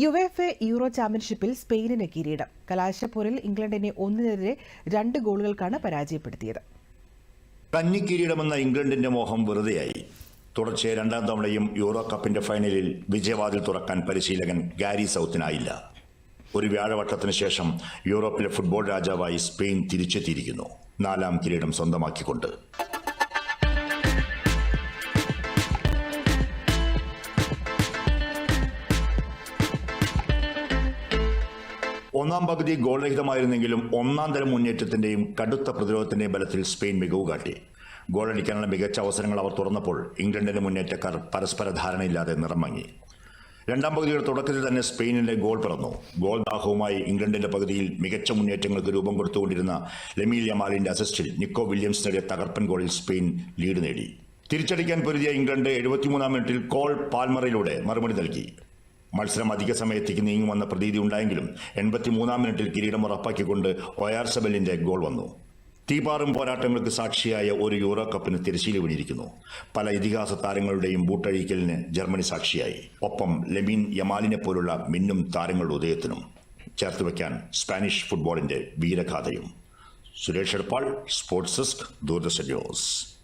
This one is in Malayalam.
യുവേഫെ യൂറോ ചാമ്പ്യൻഷിപ്പിൽ സ്പെയിനിന് കിരീടം. കലാശപ്പോരിൽ ഇംഗ്ലണ്ടിനെ ഒന്നിനെതിരെ രണ്ട് ഗോളുകൾക്കാണ് പരാജയപ്പെടുത്തിയത്. കന്നിക്കിരീടമെന്ന ഇംഗ്ലണ്ടിന്റെ മോഹം വെറുതെയായി. തുടർച്ചയായ രണ്ടാം തവണയും യൂറോ കപ്പിന്റെ ഫൈനലിൽ വിജയവാതിൽ തുറക്കാൻ പരിശീലകൻ ഗാരി സൗത്തിനായില്ല. ഒരു വ്യാഴവട്ടത്തിന് ശേഷം യൂറോപ്പിലെ ഫുട്ബോൾ രാജാവായി സ്പെയിൻ തിരിച്ചെത്തിയിരിക്കുന്നു. നാലാം കിരീടം സ്വന്തമാക്കിക്കൊണ്ട്. ഒന്നാം പകുതി ഗോൾരഹിതമായിരുന്നെങ്കിലും ഒന്നാം തരം മുന്നേറ്റത്തിന്റെയും കടുത്ത പ്രതിരോധത്തിന്റെയും ബലത്തിൽ സ്പെയിൻ മികവ് കാട്ടി. ഗോളടിക്കാനുള്ള മികച്ച അവസരങ്ങൾ അവർ തുറന്നപ്പോൾ ഇംഗ്ലണ്ടിന്റെ മുന്നേറ്റക്കാർ പരസ്പര ധാരണയില്ലാതെ നിറമങ്ങി. രണ്ടാം പകുതിയുടെ തുടക്കത്തിൽ തന്നെ സ്പെയിനിന്റെ ഗോൾ പിറന്നു. ഗോൾ ദാഹവുമായി ഇംഗ്ലണ്ടിന്റെ പകുതിയിൽ മികച്ച മുന്നേറ്റങ്ങൾക്ക് രൂപം കൊടുത്തുകൊണ്ടിരുന്ന ലെമീൽ യമാലിന്റെ അസിസ്റ്റിൽ നിക്കോ വില്യംസ് നേടിയ തകർപ്പൻ ഗോളിൽ സ്പെയിൻ ലീഡ് നേടി. തിരിച്ചടിക്കാൻ പൊരുതിയ ഇംഗ്ലണ്ട് എഴുപത്തിമൂന്നാം മിനിറ്റിൽ കോൾ പാൽമറയിലൂടെ മറുപടി നൽകി. മത്സരം അധിക സമയത്തേക്ക് നീങ്ങുമെന്ന പ്രതീതി ഉണ്ടായെങ്കിലും എൺപത്തിമൂന്നാം മിനിറ്റിൽ കിരീടം ഉറപ്പാക്കിക്കൊണ്ട് ഒയാർസബലിന്റെ ഗോൾ വന്നു. തീപാറും പോരാട്ടങ്ങൾക്ക് സാക്ഷിയായ ഒരു യൂറോ കപ്പിന് തിരശ്ശീല വീണിരിക്കുന്നു. പല ഇതിഹാസ താരങ്ങളുടെയും ബൂട്ടഴിക്കലിന് ജർമ്മനി സാക്ഷിയായി. ഒപ്പം ലെമീൻ യമാലിനെ പോലുള്ള മിന്നും താരങ്ങളുടെ ഉദയത്തിനും ചേർത്ത് വയ്ക്കാൻ സ്പാനിഷ് ഫുട്ബോളിന്റെ വീരഗാഥയും. Suresh Edappal sports desk Doordarshan news.